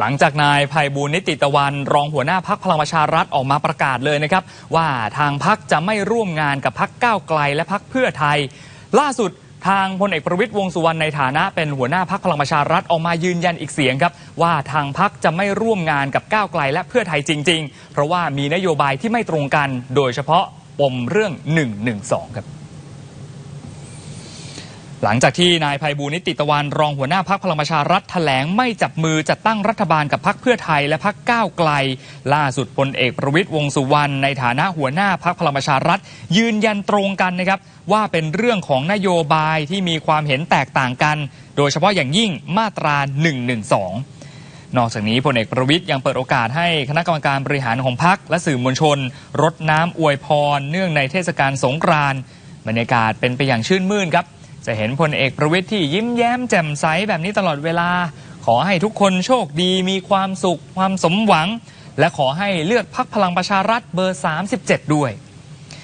หลังจากนายภัยบูลนิติตะวัน รองหัวหน้าพักพลังประชารัฐออกมาประกาศเลยนะครับ ว่าทางพักจะไม่ร่วมงานกับพักก้าวไกลและพักเพื่อไทย ล่าสุดทางพลเอกประวิตยวงสุวรรณในฐานะเป็นหัวหน้าพักพลังประชารัฐออกมายืนยันอีกเสียงครับ ว่าทางพักจะไม่ร่วมงานกับก้าวไกลและเพื่อไทยจริง ๆ เพราะว่ามีนโยบายที่ไม่ตรงกัน โดยเฉพาะปมเรื่อง 112 ครับ หลังจากที่นายภัยบูลนิติตะวันรองหัวหน้าพักพลังประชารัฐแถลงไม่จับมือจัดตั้งรัฐบาลกับพักเพื่อไทยและพักก้าวไกล ล่าสุดพลเอกประวิตยวงสุวรรณในฐานะหัวหน้าพักพลังประชารัฐ ยืนยันตรงกันนะครับว่าเป็นเรื่องของนโยบายที่มีความเห็นแตกต่างกัน โดยเฉพาะอย่างยิ่งมาตรา 112นอกจากนี้พลเอกประวิทย์ยังเปิดโอกาสให้คณะกรรมการบริหารของพักและสื่อมวลชน รดน้ำอวยพร เนื่องในเทศกาลสงกรานต์บรรยากาศเป็นไปอย่างชื่นมื่นครับ จะเห็นพลเอกประวิทย์ที่ยิ้มแย้มแจ่มใสแบบนี้ตลอดเวลา ขอให้ทุกคนโชคดีมีความสุข ความสมหวัง และขอให้เลือกพักพลังประชารัฐเบอร์ 37 ด้วย